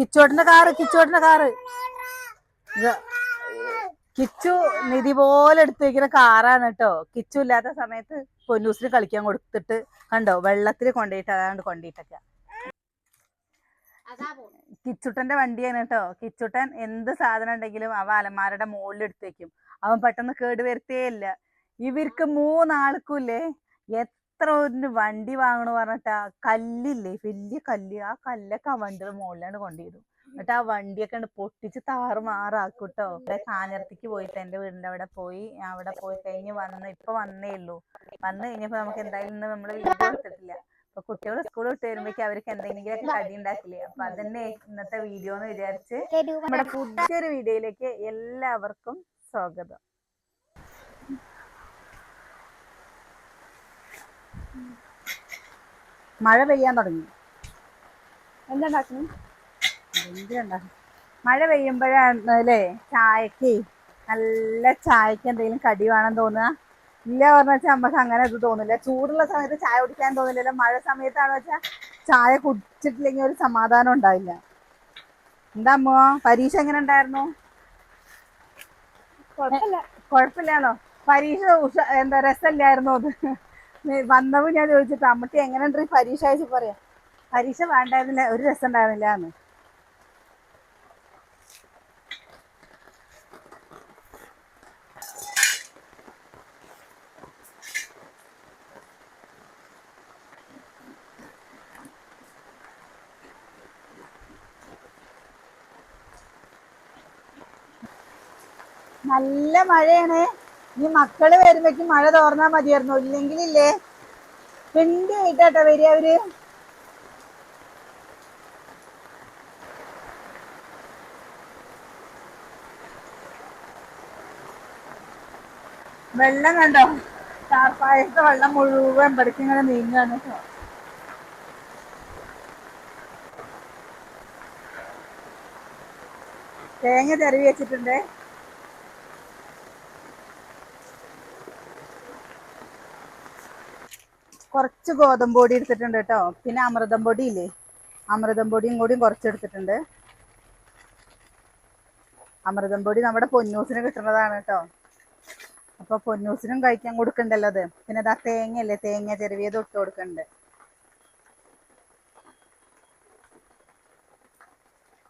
കിച്ചോട്ടിന്റെ car കിച്ചോട്ടിന്റെ car. Kichu നിധി പോലെ എടുത്തേക്കുന്ന കാറാണ് കേട്ടോ. കിച്ചു ഇല്ലാത്ത സമയത്ത് പൊന്നൂസിന് കളിക്കാൻ കൊടുത്തിട്ട് കണ്ടോ? വെള്ളത്തിൽ കൊണ്ടുപോയിട്ട് അതാണ്ട് കൊണ്ടിട്ടൊക്കെ കിച്ചുട്ടന്റെ വണ്ടിയാണ് കേട്ടോ. കിച്ചുട്ടൻ എന്ത് സാധനം ഉണ്ടെങ്കിലും അവ അലമാരുടെ മുകളിൽ എടുത്തേക്കും അവൻ പെട്ടെന്ന് കേട് വരുത്തേയില്ല ഇവർക്ക് മൂന്നാൾക്കും ഇല്ലേ എത്ര ഒരു വണ്ടി വാങ്ങണു ആ കല്ലില്ലേ വലിയ കല്ല് ആ കല്ലൊക്കെ ആ വണ്ടിയുടെ മുകളിലാണ് കൊണ്ടുവരും എന്നിട്ട് ആ വണ്ടിയൊക്കെ ഉണ്ട് പൊട്ടിച്ച് താറ് മാറാക്കും കേട്ടോ ഇവിടെ കാഞ്ഞിരത്തിക്ക് പോയിട്ട് എന്റെ വീടിന്റെ അവിടെ പോയി അവിടെ പോയി കഴിഞ്ഞ് വന്ന് ഇപ്പൊ വന്നേ ഉള്ളൂ. വന്നു കഴിഞ്ഞപ്പോ നമുക്ക് എന്തായാലും ഇന്ന് നമ്മൾ വീഡിയോ എടുത്തിട്ടില്ല അപ്പൊ കുട്ടികൾ സ്കൂൾ വിട്ട് വരുമ്പോഴേക്കും അവർക്ക് എന്തെങ്കിലും കടി ഉണ്ടാക്കില്ലേ? അപ്പൊ അതന്നെ ഇന്നത്തെ വീഡിയോ എന്ന് വിചാരിച്ച് നമ്മുടെ പുതിയൊരു വീഡിയോയിലേക്ക് എല്ലാവർക്കും സ്വാഗതം. മഴ പെയ്യാൻ തുടങ്ങി. എന്താ ഉണ്ടാക്കുന്നു എന്തിനുണ്ടാക്കും മഴ പെയ്യുമ്പോഴാണ് അല്ലേ ചായക്ക് നല്ല ചായക്ക് എന്തെങ്കിലും കടി വേണം തോന്നുക? ഇല്ല പറഞ്ഞ വെച്ചാൽ നമുക്ക് അങ്ങനെ ഇത് തോന്നില്ല. ചൂടുള്ള സമയത്ത് ചായ കുടിക്കാൻ തോന്നില്ലല്ലോ. മഴ സമയത്താണ് വെച്ചാൽ ചായ കുടിച്ചിട്ടില്ലെങ്കിൽ ഒരു സമാധാനം ഉണ്ടാവില്ല. എന്താ അമ്മോ? പരീക്ഷ എങ്ങനെ ഉണ്ടായിരുന്നു? കുഴപ്പമില്ലാണോ പരീക്ഷ എന്താ രസമില്ലായിരുന്നോ അത്? വന്നപ്പോ ഞാൻ ചോദിച്ചിട്ട് അമ്മട്ടി എങ്ങനെയുണ്ട് പരീക്ഷ അയച്ചു പറയാം. പരീക്ഷ വേണ്ടായിരുന്നില്ല ഒരു രസം ഉണ്ടായിരുന്നില്ല എന്ന് നല്ല മഴയാണ്. ഈ മക്കൾ വരുമ്പോഴേക്കും മഴ തോർന്നാ മതിയായിരുന്നു. ഇല്ലെങ്കിലില്ലേ? പെണ്ടി ആയിട്ടാട്ടോ വരിക അവർ. വെള്ളം കണ്ടോ? ചാർപ്പായത്തെ വെള്ളം മുഴുവൻ പഠിക്കുന്നത് നീങ്ങാണ് തേങ്ങ തെരവി വെച്ചിട്ടുണ്ട്. കുറച്ച് ഗോതമ്പ് പൊടി എടുത്തിട്ടുണ്ട് കേട്ടോ. പിന്നെ അമൃതം പൊടി ഇല്ലേ? അമൃതം പൊടിയും കൂടിയും കുറച്ച് എടുത്തിട്ടുണ്ട്. അമൃതം പൊടി നമ്മുടെ പൊന്നൂസിന് കിട്ടുന്നതാണ് കേട്ടോ. അപ്പൊ പൊന്നൂസിനും കഴിക്കാൻ കൊടുക്കണ്ടല്ലോ അത്. പിന്നെ ഇതാ തേങ്ങയല്ലേ? തേങ്ങ ചെറുവിയത് ഇട്ട് കൊടുക്കണ്ട്.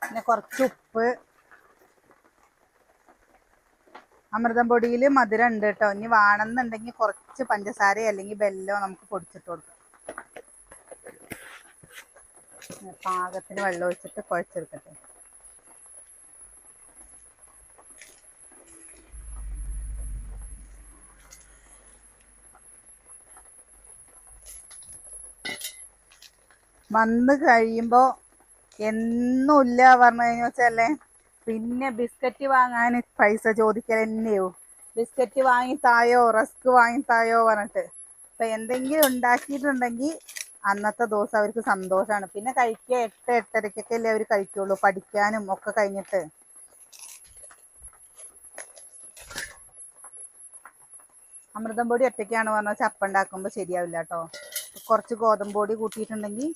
പിന്നെ കുറച്ച് ഉപ്പ് അമൃതം പൊടിയിൽ മധുരം ഉണ്ട് കേട്ടോ ഇനി വേണമെന്നുണ്ടെങ്കിൽ കുറച്ച് പഞ്ചസാര അല്ലെങ്കിൽ ബെല്ലോ നമുക്ക് പൊടിച്ചിട്ട് കൊടുക്കാം. പാകത്തിന് വെള്ളം ഒഴിച്ചിട്ട് കുഴച്ചെടുക്കട്ടെ. വന്ന് കഴിയുമ്പോൾ എന്നുമില്ല പറഞ്ഞു കഴിഞ്ഞു പിന്നെ ബിസ്ക്കറ്റ് വാങ്ങാൻ പൈസ ചോദിക്കൽ തന്നെയോ? ബിസ്ക്കറ്റ് വാങ്ങി തായോ? റസ്ക് വാങ്ങി തായോ പറഞ്ഞിട്ട്. അപ്പൊ എന്തെങ്കിലും ഉണ്ടാക്കിയിട്ടുണ്ടെങ്കിൽ അന്നത്തെ ദിവസം അവർക്ക് സന്തോഷമാണ് പിന്നെ കഴിക്കുക എട്ട് എട്ടരക്കൊക്കെ അല്ലേ അവർ കഴിക്കുള്ളൂ പഠിക്കാനും ഒക്കെ കഴിഞ്ഞിട്ട്. അമൃതം പൊടി ഒറ്റയ്ക്കാണ് പറഞ്ഞാൽ ചപ്പ ഉണ്ടാക്കുമ്പോൾ ശരിയാവില്ല കേട്ടോ. കുറച്ച് ഗോതമ്പ് പൊടി കൂട്ടിയിട്ടുണ്ടെങ്കിൽ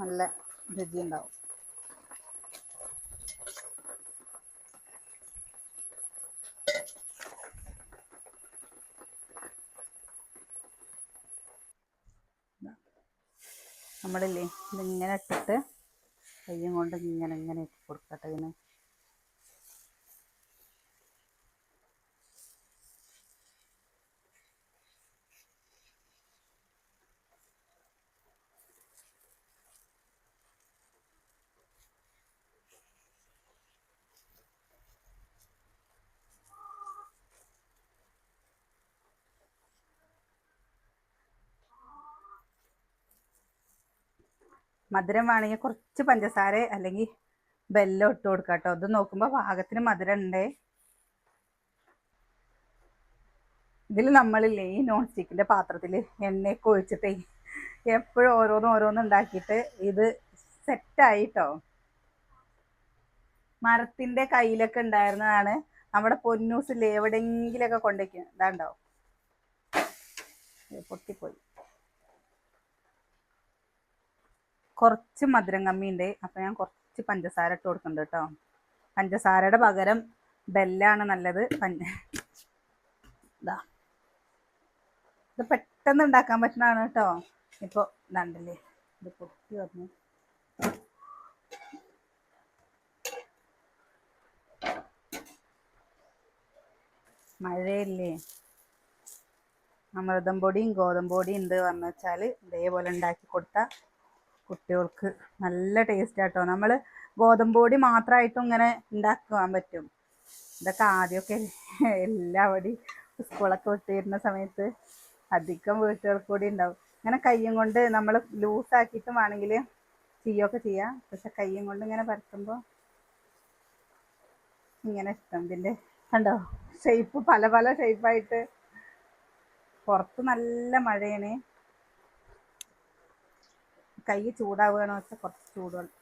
നല്ല രുചി ഉണ്ടാവും. നമ്മളില്ലേ ഇതിങ്ങനെ ഇട്ടിട്ട് കയ്യും കൊണ്ട് ഇങ്ങനെ ഇങ്ങനെ ഇട്ട് കൊടുക്കട്ടെ ഇതിന്. മധുരം വേണമെങ്കിൽ കുറച്ച് പഞ്ചസാര അല്ലെങ്കിൽ ബെല്ലം ഇട്ട് കൊടുക്കാം കേട്ടോ. ഇത് നോക്കുമ്പോൾ പാകത്തിന് മധുരം ഉണ്ട് ഇതിൽ നമ്മളില്ലേ ഈ നോൺ സ്റ്റിക്കിന്റെ പാത്രത്തിൽ എണ്ണയൊക്കെ ഒഴിച്ചിട്ടേ എപ്പോഴും ഓരോന്നും ഓരോന്നും ഉണ്ടാക്കിയിട്ട് ഇത് സെറ്റായി കേട്ടോ മരത്തിന്റെ കയ്യിലൊക്കെ ഉണ്ടായിരുന്നതാണ്. നമ്മുടെ പൊന്നൂസിൽ എവിടെയെങ്കിലൊക്കെ കൊണ്ടേക്കും ഇതാണ്ടാവും. ഇത് പൊട്ടിപ്പോയി. കുറച്ച് മധുരം കമ്മിയുണ്ട് അപ്പം ഞാൻ കുറച്ച് പഞ്ചസാര ഇട്ട് കൊടുക്കുന്നുണ്ട് കേട്ടോ. പഞ്ചസാരയുടെ പകരം ബെല്ലാണ് നല്ലത്. പഞ്ച ഇതാ ഇത് പെട്ടെന്ന് ഉണ്ടാക്കാൻ പറ്റുന്നതാണ് കേട്ടോ. ഇപ്പോൾ ഇതാണ്ടല്ലേ. ഇത് പൊട്ടി വന്നു. മഴയില്ലേ? അമൃതം പൊടിയും ഗോതമ്പ് പൊടിയും ഉണ്ട് പറഞ്ഞു വെച്ചാൽ ഇതേപോലെ ഉണ്ടാക്കി കൊടുത്താൽ കുട്ടികൾക്ക് നല്ല ടേസ്റ്റ് ആട്ടോ. നമ്മൾ ഗോതമ്പ് പൊടി മാത്രമായിട്ടും ഇങ്ങനെ ഉണ്ടാക്കാൻ പറ്റും. ഇതൊക്കെ ആദ്യമൊക്കെ എല്ലാവടി സ്കൂളൊക്കെ വിട്ടിരുന്ന സമയത്ത് അധികം വീട്ടുകൾക്ക് കൂടി ഉണ്ടാവും. ഇങ്ങനെ കയ്യും കൊണ്ട് നമ്മൾ ലൂസാക്കിയിട്ടും വേണമെങ്കിൽ ചെയ്യുകയൊക്കെ ചെയ്യാം. പക്ഷെ കയ്യും കൊണ്ട് ഇങ്ങനെ പരത്തുമ്പോൾ ഇങ്ങനെ ഇഷ്ടം. ഇതിന്റെ കണ്ടോ? ഷേപ്പ് പല പല ഷേപ്പായിട്ട് പുറത്ത് നല്ല മഴയാണ്. കൈ ചൂടാവുകയാണെന്ന് വെച്ചാൽ കുറച്ച് ചൂടുവെള്ളം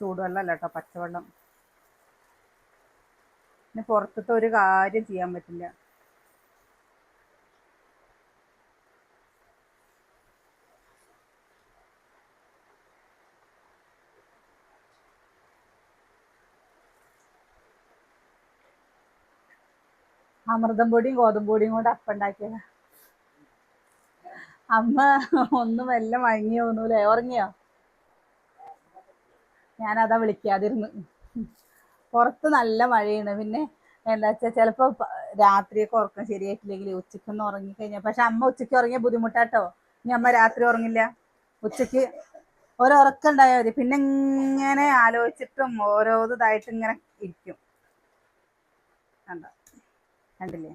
ചൂടുവെള്ളം അല്ല കേട്ടോ പച്ചവെള്ളം. പിന്നെ പുറത്തത്തെ ഒരു കാര്യം ചെയ്യാൻ പറ്റില്ല. അമൃതം പൊടിയും ഗോതമ്പ് പൊടിയും കൊണ്ട് അപ്പം ഉണ്ടാക്കിയതാ. അമ്മ ഒന്നും എല്ലാം വഴങ്ങി തോന്നൂലേ ഉറങ്ങിയോ? ഞാനതാ വിളിക്കാതിരുന്നു. പുറത്ത് നല്ല മഴയാണ്. പിന്നെ എന്താ വെച്ചാൽ ചിലപ്പോൾ രാത്രിയൊക്കെ ഉറക്കം ശരിയായിട്ടില്ലെങ്കിൽ ഉറങ്ങി ഉറങ്ങിക്കഴിഞ്ഞാൽ പക്ഷെ അമ്മ ഉച്ചയ്ക്ക് ഉറങ്ങിയ ബുദ്ധിമുട്ടാട്ടോ. ഇനി അമ്മ രാത്രി ഉറങ്ങില്ല. ഉച്ചയ്ക്ക് ഒരുറക്കം ഉണ്ടായാൽ മതി. പിന്നെ ഇങ്ങനെ ആലോചിച്ചിട്ടും ഓരോ ഇതായിട്ട് ഇങ്ങനെ ഇരിക്കും. കണ്ടോ? കണ്ടില്ലേ?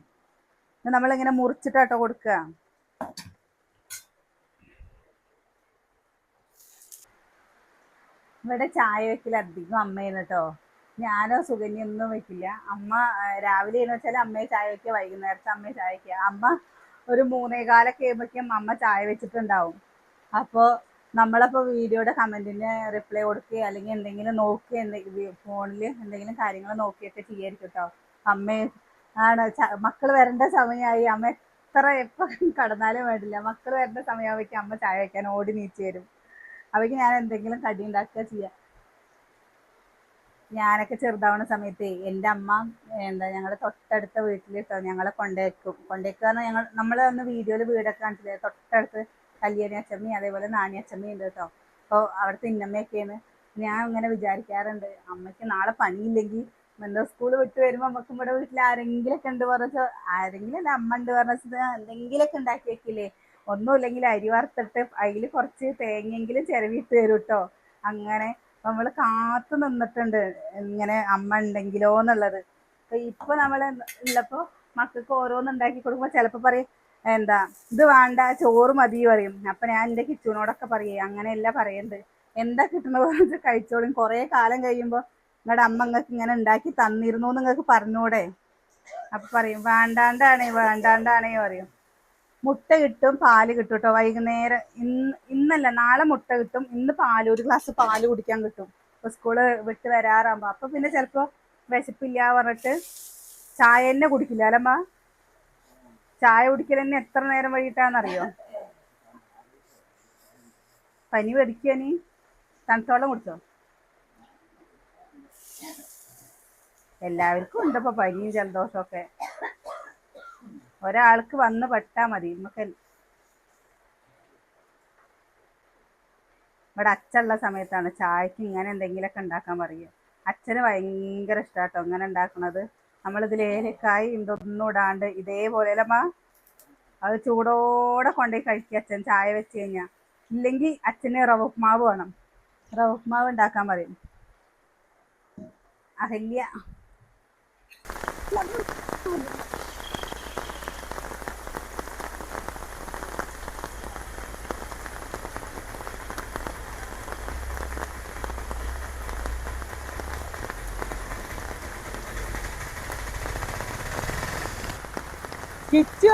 നമ്മളിങ്ങനെ മുറിച്ചിട്ടാട്ടോ കൊടുക്കുക ഇവിടെ ചായ വെക്കില്ല അധികം അമ്മയാണ് കേട്ടോ ഞാനോ സുകന്യൊന്നും വെക്കില്ല. അമ്മ രാവിലെ എന്ന് വെച്ചാൽ അമ്മയെ ചായ വെക്കുക വൈകുന്നേരത്തെ അമ്മയെ ചായ വെക്കുക. അമ്മ ഒരു മൂന്നേകാലൊക്കെ ആകുമ്പോഴേക്കും അമ്മ ചായ വെച്ചിട്ടുണ്ടാവും. അപ്പോൾ നമ്മളപ്പോൾ വീഡിയോയുടെ കമന്റിന് റിപ്ലൈ കൊടുക്കുക അല്ലെങ്കിൽ എന്തെങ്കിലും നോക്കുക എന്തെങ്കിലും ഫോണിൽ എന്തെങ്കിലും കാര്യങ്ങൾ നോക്കിയൊക്കെ ചെയ്യായിരിക്കും കേട്ടോ അമ്മ ആണ് മക്കൾ വരേണ്ട സമയമായി. അമ്മ എത്ര എപ്പോൾ കടന്നാലും വേണ്ടില്ല. മക്കൾ വരേണ്ട സമയമാകുമ്പോഴേക്കും അമ്മ ചായ വെക്കാൻ ഓടി നീച്ചു വരും. അവയ്ക്ക് ഞാൻ എന്തെങ്കിലും കടി ഉണ്ടാക്കുക ചെയ്യാം. ഞാനൊക്കെ ചെറുതാവുന്ന സമയത്ത് എന്റെ അമ്മ എന്താ ഞങ്ങളെ തൊട്ടടുത്ത വീട്ടിൽ കേട്ടോ ഞങ്ങളെ കൊണ്ടേക്കും. കൊണ്ടേക്കുക പറഞ്ഞാൽ ഞങ്ങൾ നമ്മൾ അന്ന് വീഡിയോയിൽ വീടൊക്കെ കാണിച്ചില്ലേ തൊട്ടടുത്ത് കല്യാണി അച്ചമ്മി അതേപോലെ നാണി അച്ചമ്മി ഉണ്ട് കേട്ടോ. അപ്പോൾ അവിടുത്തെ ഇന്നമ്മയൊക്കെയാണ്. ഞാൻ ഇങ്ങനെ വിചാരിക്കാറുണ്ട് അമ്മയ്ക്ക് നാളെ പണിയില്ലെങ്കിൽ എന്താ സ്കൂൾ വിട്ട് വരുമ്പോൾ നമുക്ക് ഇവിടെ വീട്ടിൽ ആരെങ്കിലൊക്കെ ഉണ്ട് പറഞ്ഞാൽ ആരെങ്കിലും അല്ല അമ്മ ഉണ്ട് പറഞ്ഞാൽ എന്തെങ്കിലുമൊക്കെ ഉണ്ടാക്കി വെക്കില്ലേ. ഒന്നുമില്ലെങ്കിൽ അരി വറുത്തിട്ട് അതിൽ കുറച്ച് തേങ്ങയെങ്കിലും ചിരവിട്ട് തരും കേട്ടോ അങ്ങനെ നമ്മൾ കാത്തു നിന്നിട്ടുണ്ട് ഇങ്ങനെ അമ്മ ഉണ്ടെങ്കിലോ എന്നുള്ളത്. ഇപ്പൊ നമ്മൾ ഉള്ളപ്പോ മക്കൾക്ക് ഓരോന്ന് ഉണ്ടാക്കി കൊടുക്കുമ്പോൾ ചിലപ്പോൾ പറയും എന്താ ഇത് വേണ്ട ചോറ് മതി പറയും. അപ്പൊ ഞാൻ എന്റെ കിച്ചൂനോടൊക്കെ പറയേ അങ്ങനെയല്ല പറയണ്ട്. എന്താ കിട്ടുന്ന പറഞ്ഞിട്ട് കഴിച്ചോളും. കുറേ കാലം കഴിയുമ്പോൾ നിങ്ങളുടെ അമ്മ നിങ്ങൾക്ക് ഇങ്ങനെ ഉണ്ടാക്കി തന്നിരുന്നു നിങ്ങൾക്ക് പറഞ്ഞൂടെ? അപ്പൊ പറയും വേണ്ടാണ്ടാണേ വേണ്ടാണ്ടാണേ പറയും. മുട്ട കിട്ടും പാൽ കിട്ടും കേട്ടോ വൈകുന്നേരം ഇന്ന് ഇന്നല്ല നാളെ മുട്ട കിട്ടും. ഇന്ന് പാൽ ഒരു ഗ്ലാസ് പാൽ കുടിക്കാൻ കിട്ടും. ഇപ്പൊ സ്കൂൾ വിട്ട് വരാറാകുമ്പോ അപ്പൊ പിന്നെ ചിലപ്പോ വിശപ്പില്ല പറഞ്ഞിട്ട് ചായ തന്നെ കുടിക്കില്ല അല്ലമ്മ ചായ കുടിക്കൽ തന്നെ എത്ര നേരം വൈകിട്ടാന്നറിയോ? പനി വെടിക്കുക നീ തണുത്തോളം കുടിച്ചോ? എല്ലാവർക്കും ഉണ്ടപ്പോ പനിയും ജലദോഷമൊക്കെ ഒരാൾക്ക് വന്ന് പെട്ടാ മതി. നമുക്ക് ഇവിടെ അച്ഛനുള്ള സമയത്താണ്. ചായക്ക് ഇങ്ങനെ എന്തെങ്കിലുമൊക്കെ ഉണ്ടാക്കാൻ പറയുക അച്ഛന് ഭയങ്കര ഇഷ്ടാട്ടോ ഇങ്ങനെ ഉണ്ടാക്കണത്. നമ്മളിതിൽ ഏലക്കായി ഇതൊന്നും ഇടാണ്ട് ഇതേപോലെ അല്ലമ്മ അത് ചൂടോടെ കൊണ്ടുപോയി കഴിക്കുക അച്ഛൻ ചായ വെച്ച് കഴിഞ്ഞാൽ ഇല്ലെങ്കിൽ അച്ഛന് റവ ഉപ്മാവ് വേണം. റവ ഉപ്മാവ് ഉണ്ടാക്കാൻ പറയും. അഹല്യ കിച്ചു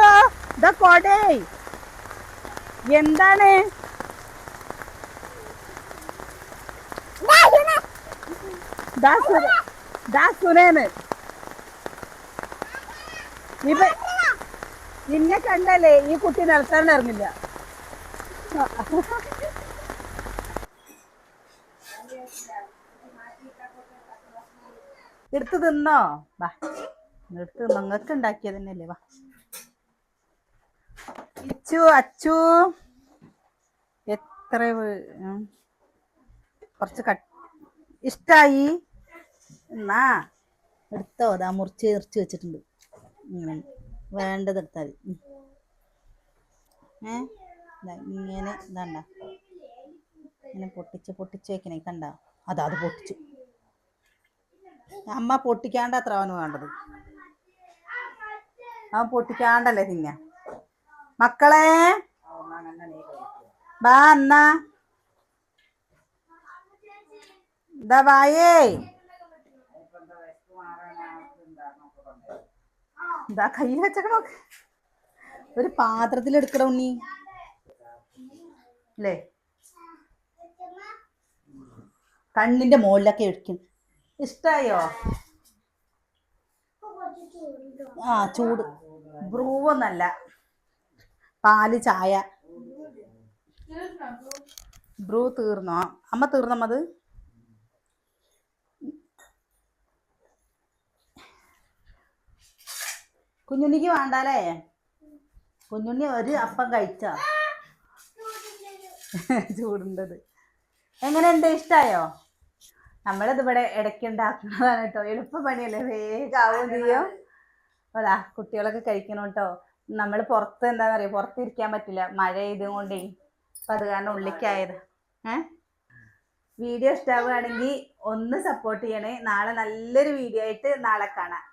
ഇതാ കൊടേ. എന്താണ്? നിന്നെ കണ്ടല്ലേ ഈ കുട്ടി നടത്താൻ ഇറങ്ങില്ല. എടുത്ത് തിന്നോ? വാ. എടുത്ത് നിങ്ങൾക്ക് ഉണ്ടാക്കിയതന്നെയല്ലേ വാ. ഇച്ചു അച്ചു. എത്ര കുറച്ച് കട്ട്. ഇഷ്ടായി. എന്നാ? എടുത്തോ. അതാ മുറിച്ച് ഇറച്ച് വെച്ചിട്ടുണ്ട്. വേണ്ടത് എടുത്താൽ. ഏ? ഇങ്ങനെ ഇതാണ്ട. ഇങ്ങനെ പൊട്ടിച്ച് പൊട്ടിച്ച് വെക്കണേ. കണ്ട? അതാ അത് പൊട്ടിച്ചു. അമ്മ പൊട്ടിക്കാണ്ട അത്ര അവന് വേണ്ടത്. അവൻ പൊട്ടിക്കാണ്ടല്ലേ തിന്ന. മക്കളെ? ബാ എന്നാ? എന്താ വായേ? എന്താ കൈ വെച്ചോ ഒരു പാത്രത്തിൽ എടുക്കണ ഉണ്ണി. അല്ലേ കണ്ണിന്റെ മുകളിലൊക്കെ ഒഴിക്കും. ഇഷ്ടായോ? ആ ചൂട്. ബ്രൂവൊന്നല്ല. പാൽ ചായ. ബ്രൂ തീർന്നോ? അമ്മ അത്? കുഞ്ഞുണ്ണിക്ക് വേണ്ടാലേ കുഞ്ഞുണ്ണി ഒരു അപ്പം കഴിച്ചോ? ചൂടുണ്ടത്. എങ്ങനെയുണ്ട്? ഇഷ്ടായോ? നമ്മളിത് ഇവിടെ ഇടയ്ക്ക് ഉണ്ടാക്കുന്നതാണ് കേട്ടോ. എളുപ്പ പണിയല്ലേ? വേഗം ആവുകയും ചെയ്യും. അതാ കുട്ടികളൊക്കെ കഴിക്കണം കേട്ടോ. നമ്മൾ പുറത്ത് എന്താന്ന് അറിയോ? പുറത്ത് ഇരിക്കാൻ പറ്റില്ല. മഴ ഇതും കൊണ്ടേ അപ്പൊ അത് കാരണം ഉള്ളിക്കായത്. ഏ? വീഡിയോ ഇഷ്ടമാവുകയാണെങ്കിൽ ഒന്ന് സപ്പോർട്ട് ചെയ്യണേ. നാളെ നല്ലൊരു വീഡിയോ ആയിട്ട് നാളെ കാണാം.